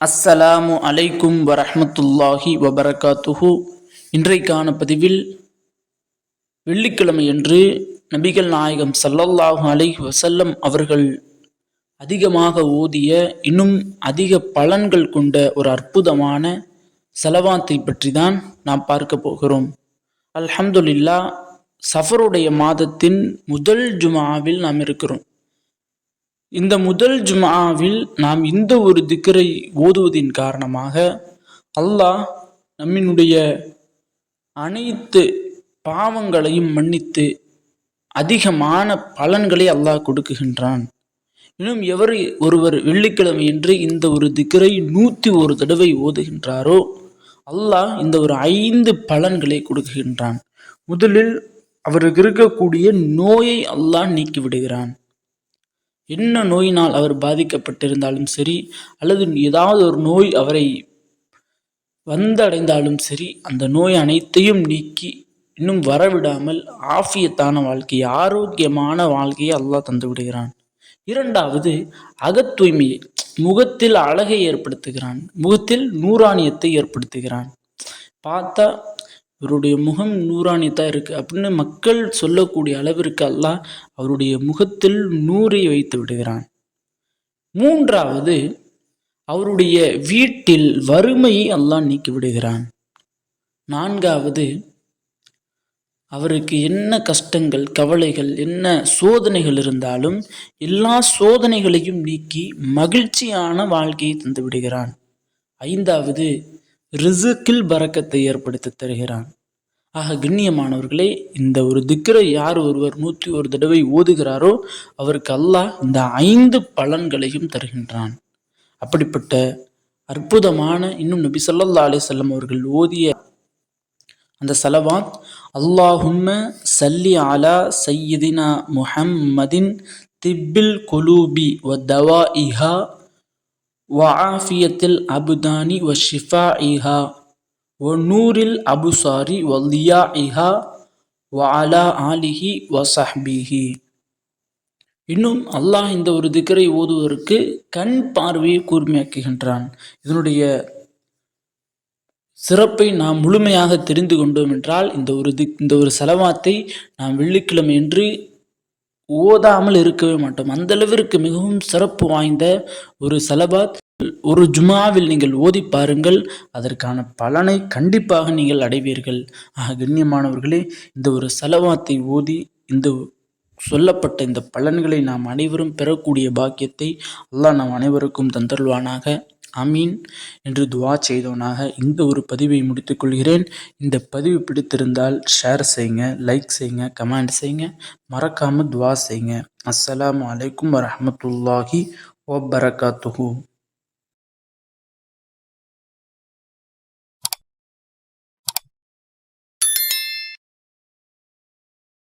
அஸ்ஸலாமு அலைக்கும் வரஹமத்துல்லாஹி வபரகாத்துஹு. இன்றைக்கான பதிவில் வெள்ளிக்கிழமையன்று நபிகள் நாயகம் சல்லல்லாஹு அலைஹி வசல்லம் அவர்கள் அதிகமாக ஓதிய இன்னும் அதிக பலன்கள் கொண்ட ஒரு அற்புதமான செலவாத்தை பற்றி தான் நாம் பார்க்க போகிறோம். அல்ஹம்துலில்லா சஃபருடைய மாதத்தின் முதல் ஜுமாவில் நாம் இருக்கிறோம். இந்த முதல் ஜுமாவில் நாம் இந்த ஒரு திக்கரை ஓதுவதின் காரணமாக அல்லாஹ் நம்மினுடைய அனைத்து பாவங்களையும் மன்னித்து அதிகமான பலன்களை அல்லாஹ் கொடுக்குகின்றான். இன்னும் எவர் ஒருவர் வெள்ளிக்கிழமை என்று இந்த ஒரு திக்கரை நூற்றி ஒரு தடவை ஓதுகின்றாரோ அல்லாஹ் இந்த ஒரு ஐந்து பலன்களை கொடுக்குகின்றான். முதலில் அவருக்கு இருக்கக்கூடிய நோயை அல்லாஹ் நீக்கி விடுகிறான். என்ன நோயினால் அவர் பாதிக்கப்பட்டிருந்தாலும் சரி அல்லது ஏதாவது ஒரு நோய் அவரை வந்தடைந்தாலும் சரி அந்த நோய் அனைத்தையும் நீக்கி இன்னும் வரவிடாமல் ஆஃபியத்தான வாழ்க்கையை ஆரோக்கியமான வாழ்க்கையை அல்லாஹ் தந்து விடுகிறான். இரண்டாவது அகத்தூய்மையை முகத்தில் அழகை ஏற்படுத்துகிறான். முகத்தில் நூறானியத்தை ஏற்படுத்துகிறான். பார்த்தா இவருடைய முகம் நூறானியத்தான் இருக்குது அப்படின்னு மக்கள் சொல்லக்கூடிய அளவிற்கு அல்லாஹ் அவருடைய முகத்தில் நூறை வைத்து விடுகிறான். மூன்றாவது அவருடைய வீட்டில் வறுமையை அல்லாஹ் நீக்கி விடுகிறான். நான்காவது அவருக்கு என்ன கஷ்டங்கள் கவலைகள் என்ன சோதனைகள் இருந்தாலும் எல்லா சோதனைகளையும் நீக்கி மகிழ்ச்சியான வாழ்க்கையை தந்து விடுகிறான். ஐந்தாவது ரிசுக்கில் பறக்கத்தை ஏற்படுத்தி தருகிறான். ஆக கண்ணியமானவர்களே இந்த ஒரு திக்கரை யார் ஒருவர் நூற்றி ஒரு தடவை ஓதுகிறாரோ அவருக்கு அல்லாஹ் இந்த ஐந்து பலன்களையும் தருகின்றான். அப்படிப்பட்ட அற்புதமான இன்னும் நபி சொல்லல்லா அலிசல்லம் அவர்கள் ஓதிய அந்த சலவாத் அல்லாஹும்ம சல்லி அலா சையதினா முஹம்மதின் திப்பில் குலூபி வ தவா இஹா வஆஃபியத்தில் அபுதானி வ ஷிஃபா இஹா ஒ நூரில் அபுசாரி வல்லியா இஹா வ அலா ஆலிஹி வ சஹ்பிஹி இன்னும் அல்லாஹ் இந்த ஒரு திக்கரை ஓதுவதற்கு கண் பார்வையை கூர்மையாக்குகின்றான். இதனுடைய சிறப்பை நாம் முழுமையாக தெரிந்து கொண்டோம் என்றால் இந்த ஒரு திக் இந்த ஒரு செலவாத்தை நாம் வெள்ளிக்கிழமை என்று ஓதாமல் இருக்கவே மாட்டோம். அந்த அளவிற்கு மிகவும் சிறப்பு வாய்ந்த ஒரு செலபாத். ஒரு ஜுமாவில் நீங்கள் ஓதி பாருங்கள். அதற்கான பலனை கண்டிப்பாக நீங்கள் அடைவீர்கள். ஆக கண்ணியமானவர்களே இந்த ஒரு செலவாத்தை ஓதி இந்த சொல்லப்பட்ட இந்த பலன்களை நாம் அனைவரும் பெறக்கூடிய பாக்கியத்தை அல்லாஹ் நாம் அனைவருக்கும் தந்தருள்வானாக. அமீன் என்று துவா செய்தவனாக இந்த ஒரு பதிவை முடித்துக்கொள்கிறேன் இந்த பதிவு பிடித்திருந்தால் ஷேர் செய்யுங்க லைக் செய்யுங்க கமெண்ட் செய்யுங்க. மறக்காமல் துவா செய்யுங்க. அஸ்ஸலாமு அலைக்கும் ஓ வபரகாத்துஹூ.